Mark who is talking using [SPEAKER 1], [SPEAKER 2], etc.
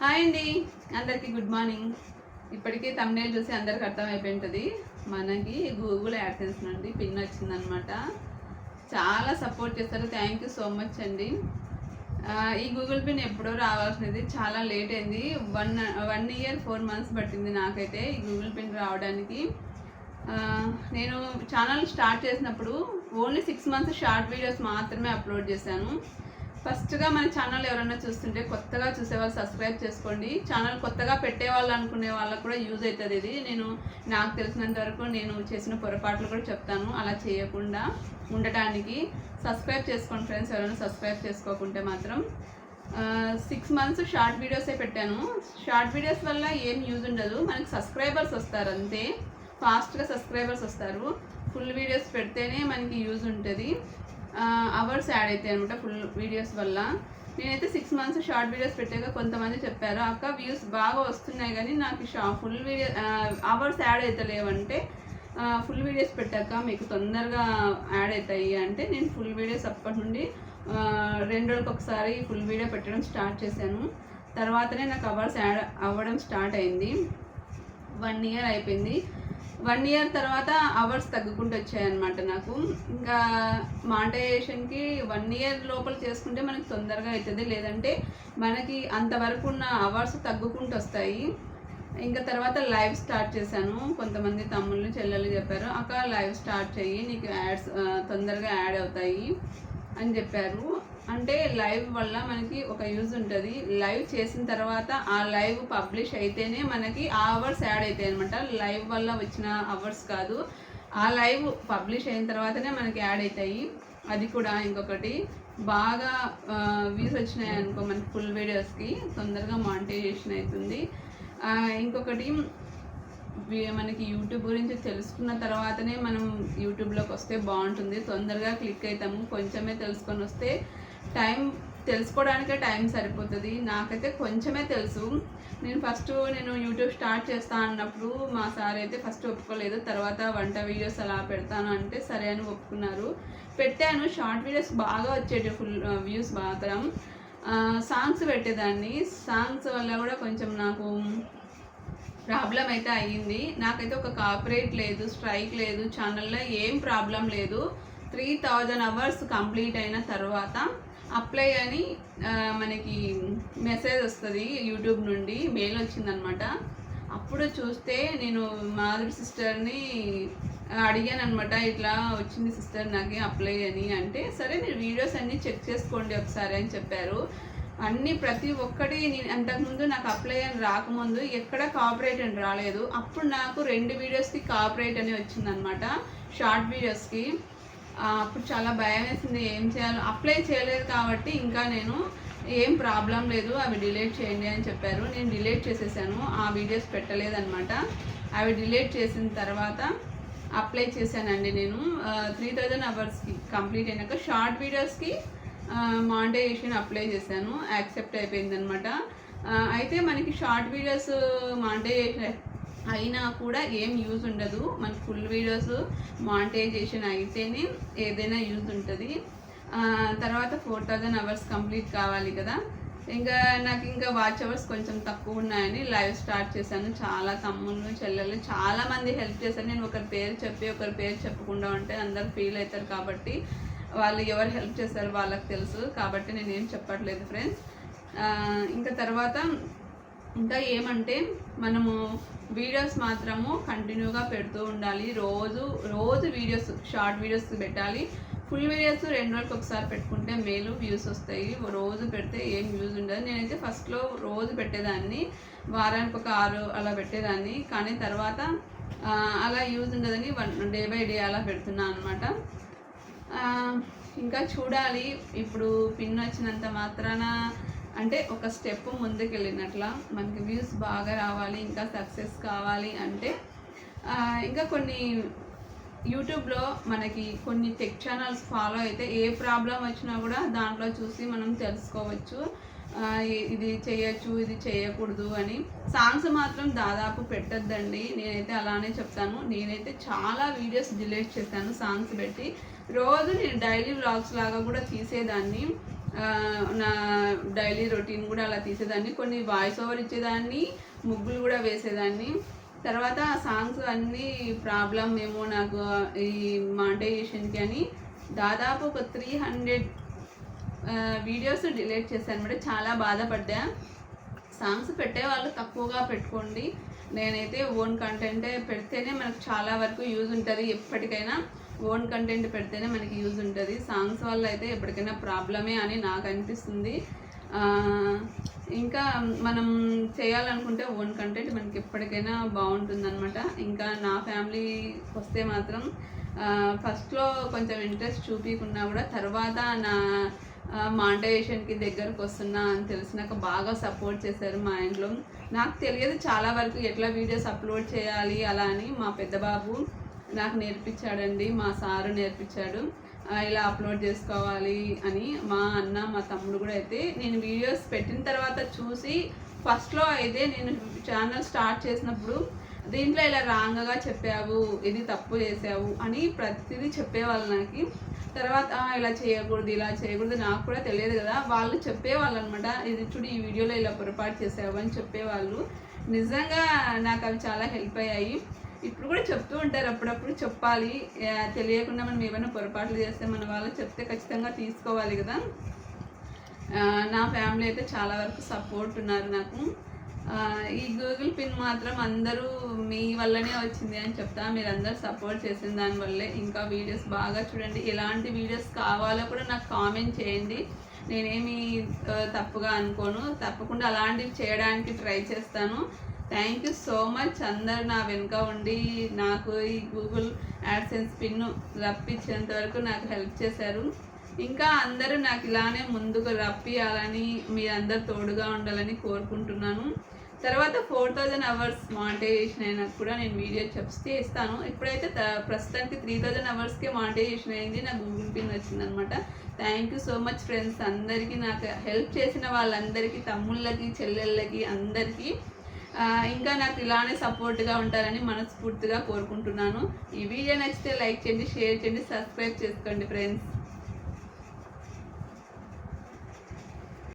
[SPEAKER 1] Hi అండి. అందరికీ good morning. ఇప్పటికీ తమ్నేల్ చూసి అందరికి అర్థమైపోయి ఉంటుంది మనకి గూగుల్ యాడ్సెన్స్ నుండి పిన్ వచ్చిందనమాట. చాలా సపోర్ట్ చేస్తారు. థ్యాంక్ యూ సో మచ్ అండి. ఈ గూగుల్ పిన్ ఎప్పుడో రావాల్సినది చాలా లేట్ అయింది. One one year four months పట్టింది నాకైతే ఈ గూగుల్ పిన్ రావడానికి. నేను ఛానల్ స్టార్ట్ చేసినప్పుడు only six months short videos మాత్రమే అప్లోడ్ చేశాను. ఫస్ట్గా మన ఛానల్ ఎవరైనా చూస్తుంటే కొత్తగా చూసేవాళ్ళు సబ్స్క్రైబ్ చేసుకోండి. ఛానల్ కొత్తగా పెట్టే వాళ్ళు అనుకునే వాళ్ళకు కూడా యూజ్ అవుతుంది ఇది. నేను నాకు తెలిసినంత వరకు నేను చేసిన పొరపాట్లు కూడా చెప్తాను. అలా చేయకుండా ఉండటానికి సబ్స్క్రైబ్ చేసుకోండి ఫ్రెండ్స్ ఎవరైనా సబ్స్క్రైబ్ చేసుకోకుంటే మాత్రం. సిక్స్ మంత్స్ షార్ట్ వీడియోసే పెట్టాను. షార్ట్ వీడియోస్ వల్ల ఏం యూజ్ ఉండదు. మనకి సబ్స్క్రైబర్స్ వస్తారు అంతే. ఫాస్ట్గా సబ్స్క్రైబర్స్ వస్తారు. ఫుల్ వీడియోస్ పెడితేనే మనకి యూజ్ ఉంటుంది. అవర్స్ యాడ్ అవుతాయి అనమాట ఫుల్ వీడియోస్ వల్ల. నేనైతే సిక్స్ మంత్స్ షార్ట్ వీడియోస్ పెట్టాక కొంతమంది చెప్పారు అక్క వ్యూస్ బాగా వస్తున్నాయి కానీ నాకు షా ఫుల్ వీడియో అవర్స్ యాడ్ అవుతలేవంటే ఫుల్ వీడియోస్ పెట్టాక మీకు తొందరగా యాడ్ అవుతాయి అంటే నేను ఫుల్ వీడియోస్ అప్పటి నుండి రెండు రోజులకు ఒకసారి ఫుల్ వీడియో పెట్టడం స్టార్ట్ చేశాను. తర్వాతనే నాకు అవర్స్ యాడ్ అవ్వడం స్టార్ట్ అయింది. వన్ ఇయర్ అయిపోయింది. వన్ ఇయర్ తర్వాత అవర్స్ తగ్గుకుంటూ వచ్చాయన్నమాట నాకు. ఇంకా మానిటైజేషన్కి వన్ ఇయర్ లోపల చేసుకుంటే మనకి తొందరగా అవుతుంది లేదంటే మనకి అంతవరకు ఉన్న అవర్స్ తగ్గుకుంటూ వస్తాయి. ఇంకా తర్వాత లైవ్ స్టార్ట్ చేశాను. కొంతమంది తమ్ముళ్ళు చెల్లెలు చెప్పారు అక్క లైవ్ స్టార్ట్ చెయ్యి నీకు యాడ్స్ తొందరగా యాడ్ అవుతాయి. అని చెప్పారు. అంటే లైవ్ వల్ల మనకి ఒక యూజ్ ఉంటుంది. లైవ్ చేసిన తర్వాత ఆ లైవ్ పబ్లిష్ అయితేనే మనకి ఆ అవర్స్ యాడ్ అవుతాయి అనమాట లైవ్ వల్ల వచ్చిన అవర్స్ కాదు. ఆ లైవ్ పబ్లిష్ అయిన తర్వాతనే మనకి యాడ్ అవుతాయి అది కూడా ఇంకొకటి. బాగా వ్యూస్ వచ్చినాయి అనుకో మనకి ఫుల్ వీడియోస్కి. తొందరగా మానిటైజేషన్ అవుతుంది. ఇంకొకటి మనకి యూట్యూబ్ గురించి తెలుసుకున్న తర్వాతనే మనం యూట్యూబ్లోకి వస్తే బాగుంటుంది. తొందరగా క్లిక్ అవుతాము కొంచెమే తెలుసుకొని వస్తే టైం తెలుసుకోవడానికే టైం సరిపోతుంది. నాకైతే కొంచెమే తెలుసు. నేను ఫస్ట్ నేను యూట్యూబ్ స్టార్ట్ చేస్తా అన్నప్పుడు మా సార్ అయితే ఫస్ట్ ఒప్పుకోలేదు. తర్వాత వంట వీడియోస్ అలా పెడతాను అంటే సరే అని ఒప్పుకున్నారు. పెట్టాను. షార్ట్ వీడియోస్ బాగా వచ్చేటి ఫుల్ వ్యూస్ మాత్రం. సాంగ్స్ పెట్టేదాన్ని. సాంగ్స్ వల్ల కూడా కొంచెం నాకు ప్రాబ్లం అయితే అయ్యింది. నాకైతే ఒక కాపరేట్ లేదు స్ట్రైక్ లేదు ఛానల్లో ఏం ప్రాబ్లం లేదు. త్రీ థౌజండ్ అవర్స్ కంప్లీట్ అయిన తర్వాత అప్లై అని మనకి మెసేజ్ వస్తుంది యూట్యూబ్ నుండి మెయిల్ వచ్చిందనమాట. అప్పుడు చూస్తే నేను మాధురి సిస్టర్ని అడిగాను అనమాట ఇట్లా వచ్చింది సిస్టర్ నాకు అప్లై అని. అంటే సరే మీరు వీడియోస్ అన్నీ చెక్ చేసుకోండి ఒకసారి అని చెప్పారు. అన్ని ప్రతి ఒక్కటి నేను అంతకుముందు నాకు అప్లై అని రాకముందు ఎక్కడ కాపరేట్ అని రాలేదు. అప్పుడు నాకు రెండు వీడియోస్కి కాపరేట్ అని వచ్చిందనమాట షార్ట్ వీడియోస్కి అప్పుడు చాలా భయం వేసింది ఏం చేయాలో. అప్లై చేయలేదు కాబట్టి ఇంకా నేను ఏం ప్రాబ్లం లేదు అవి డిలీట్ చేయండి అని చెప్పారు. నేను డిలీట్ చేసేసాను ఆ వీడియోస్ పెట్టలేదనమాట అవి డిలీట్ చేసిన తర్వాత అప్లై చేశానండి నేను. త్రీ థౌజండ్ అవర్స్కి కంప్లీట్ అయినాక షార్ట్ వీడియోస్కి మానిటైజేషన్ అప్లై చేశాను. యాక్సెప్ట్ అయిపోయింది అనమాట అయితే మనకి షార్ట్ వీడియోస్ మానిటైజేషన్ అయినా కూడా ఏం యూజ్ ఉండదు. మనకి ఫుల్ వీడియోస్ మానిటైజేషన్ అయితేనే ఏదైనా యూజ్ ఉంటుంది. తర్వాత ఫోర్ థౌజండ్ అవర్స్ కంప్లీట్ కావాలి కదా. ఇంకా నాకు ఇంకా వాచ్ అవర్స్ కొంచెం తక్కువ ఉన్నాయని లైవ్ స్టార్ట్ చేశాను. చాలా తమ్ముళ్ళు చెల్లెళ్ళు చాలా మంది హెల్ప్ చేశారు. నేను ఒకరి పేరు చెప్పి ఒకరి పేరు చెప్పకుండా ఉంటే అందరు ఫీల్ అవుతారు కాబట్టి వాళ్ళు ఎవరు హెల్ప్ చేశారు వాళ్ళకి తెలుసు. కాబట్టి నేను ఏం చెప్పట్లేదు ఫ్రెండ్స్ ఇంకా తర్వాత ఇంకా ఏమంటే మనము వీడియోస్ మాత్రము కంటిన్యూగా పెడుతూ ఉండాలి. రోజు రోజు వీడియోస్ షార్ట్ వీడియోస్ పెట్టాలి. ఫుల్ వీడియోస్ రెండు రోజులకు ఒకసారి పెట్టుకుంటే మేలు వ్యూస్ వస్తాయి. రోజు పెడితే ఏం వ్యూస్ ఉండదు. నేనైతే ఫస్ట్లో రోజు పెట్టేదాన్ని. వారానికి ఒక ఆరు అలా పెట్టేదాన్ని. కానీ తర్వాత అలా యూజ్ ఉండదని వన్ డే బై డే అలా పెడుతున్నాను అనమాట ఇంకా చూడాలి. ఇప్పుడు పిన్ వచ్చినంత మాత్రాన అంటే ఒక స్టెప్ ముందుకెళ్ళినట్లా మనకి వ్యూస్ బాగా రావాలి ఇంకా సక్సెస్ కావాలి అంటే ఇంకా కొన్ని యూట్యూబ్లో మనకి కొన్ని టెక్ ఛానల్స్ ఫాలో అయితే ఏ ప్రాబ్లం వచ్చినా కూడా దాంట్లో చూసి మనం తెలుసుకోవచ్చు. ఇది చేయొచ్చు ఇది చేయకూడదు అని. సాంగ్స్ మాత్రం దాదాపు పెట్టద్దండి. నేనైతే అలానే చెప్తాను. నేనైతే చాలా వీడియోస్ డిలీట్ చేశాను సాంగ్స్ పెట్టి. రోజు నేను డైలీ వ్లాగ్స్ లాగా కూడా తీసేదాన్ని. నా డైలీ రొటీన్ కూడా అలా తీసేదాన్ని. కొన్ని వాయిస్ ఓవర్ ఇచ్చేదాన్ని ముగ్గులు కూడా వేసేదాన్ని. తర్వాత ఆ సాంగ్స్ అన్నీ ప్రాబ్లం ఏమో నాకు ఈ మాంటైజేషన్కి అని దాదాపు ఒక త్రీ హండ్రెడ్ వీడియోస్ డిలీట్ చేశాను. అనమాట చాలా బాధపడ్డా. సాంగ్స్ పెట్టే వాళ్ళు తక్కువగా పెట్టుకోండి. నేనైతే ఓన్ కంటెంటే పెడితేనే మనకు చాలా వరకు యూజ్ ఉంటుంది ఎప్పటికైనా. ఓన్ కంటెంట్ పెడితేనే మనకి యూజ్ ఉంటుంది. సాంగ్స్ వల్ల అయితే ఎప్పటికైనా ప్రాబ్లమే అని నాకు అనిపిస్తుంది. ఇంకా మనం చేయాలనుకుంటే ఓన్ కంటెంట్ మనకి ఎప్పటికైనా బాగుంటుందన్నమాట. ఇంకా నా ఫ్యామిలీ వస్తే మాత్రం ఫస్ట్లో కొంచెం ఇంట్రెస్ట్ చూపించుకున్నా కూడా తర్వాత నా మాంటైజేషన్కి దగ్గరకు వస్తున్నా అని తెలిసినాక బాగా సపోర్ట్ చేశారు మా ఇంట్లో. నాకు తెలియదు చాలా వరకు ఎట్లా వీడియోస్ అప్లోడ్ చేయాలి అలా అని మా పెద్ద బాబు నాకు నేర్పించాడండి మా సారు నేర్పించాడు. ఇలా అప్లోడ్ చేసుకోవాలి అని మా అన్న మా తమ్ముడు కూడా అయితే నేను వీడియోస్ పెట్టిన తర్వాత చూసి ఫస్ట్లో అయితే నేను ఛానల్ స్టార్ట్ చేసినప్పుడు దీంట్లో ఇలా రాంగగా చెప్పావు ఇది తప్పు చేసావు అని ప్రతిదీ చెప్పేవాళ్ళు నాకు. తర్వాత ఇలా చేయకూడదు ఇలా చేయకూడదు నాకు కూడా తెలియదు కదా. వాళ్ళు చెప్పేవాళ్ళు అనమాట ఇది చూడు ఈ వీడియోలో ఇలా పొరపాటు చేసావు అని చెప్పేవాళ్ళు. నిజంగా నాకు అవి చాలా హెల్ప్ అయ్యాయి. ఇప్పుడు కూడా చెప్తూ ఉంటారు అప్పుడప్పుడు చెప్పాలి. తెలియకుండా మనం ఏమైనా పొరపాట్లు చేస్తే మన వాళ్ళు చెప్తే ఖచ్చితంగా తీసుకోవాలి కదా. నా ఫ్యామిలీ అయితే చాలా వరకు సపోర్ట్ ఉన్నారు నాకు. ఈ గూగుల్ పిన్ మాత్రం అందరూ మీ వల్లనే వచ్చింది అని చెప్తా. మీరు అందరూ సపోర్ట్ చేసిన దానివల్లే ఇంకా వీడియోస్ బాగా చూడండి. ఎలాంటి వీడియోస్ కావాలో కూడా నాకు కామెంట్ చేయండి. నేనేమి తప్పుగా అనుకోను. తప్పకుండా అలాంటివి చేయడానికి ట్రై చేస్తాను. థ్యాంక్ యూ సో మచ్ అందరు నా వెనుక ఉండి నాకు ఈ గూగుల్ యాడ్సెన్స్ పిన్ రప్పించేంత వరకు నాకు హెల్ప్ చేశారు. ఇంకా అందరూ నాకు ఇలానే ముందుకు రప్పియాలని మీరందరు తోడుగా ఉండాలని కోరుకుంటున్నాను. తర్వాత ఫోర్ థౌజండ్ అవర్స్ మానిటైజేషన్ అయినా కూడా నేను వీడియో చెప్తే ఇస్తాను. ఇప్పుడైతే ప్రస్తుతానికి త్రీ థౌజండ్ అవర్స్కే మానిటైజేషన్ అయింది. నా గూగుల్ పిన్ వచ్చిందనమాట thank you so much friends అందరికీ నాకు హెల్ప్ చేసిన వాళ్ళందరికీ తమ్ముళ్ళకి చెల్లెళ్ళకి అందరికీ ఇంకా నాకు ఇలానే సపోర్ట్గా ఉంటారని మనస్ఫూర్తిగా కోరుకుంటున్నాను. ఈ వీడియో నచ్చితే లైక్ చేయండి షేర్ చేయండి సబ్స్క్రైబ్ చేసుకోండి ఫ్రెండ్స్.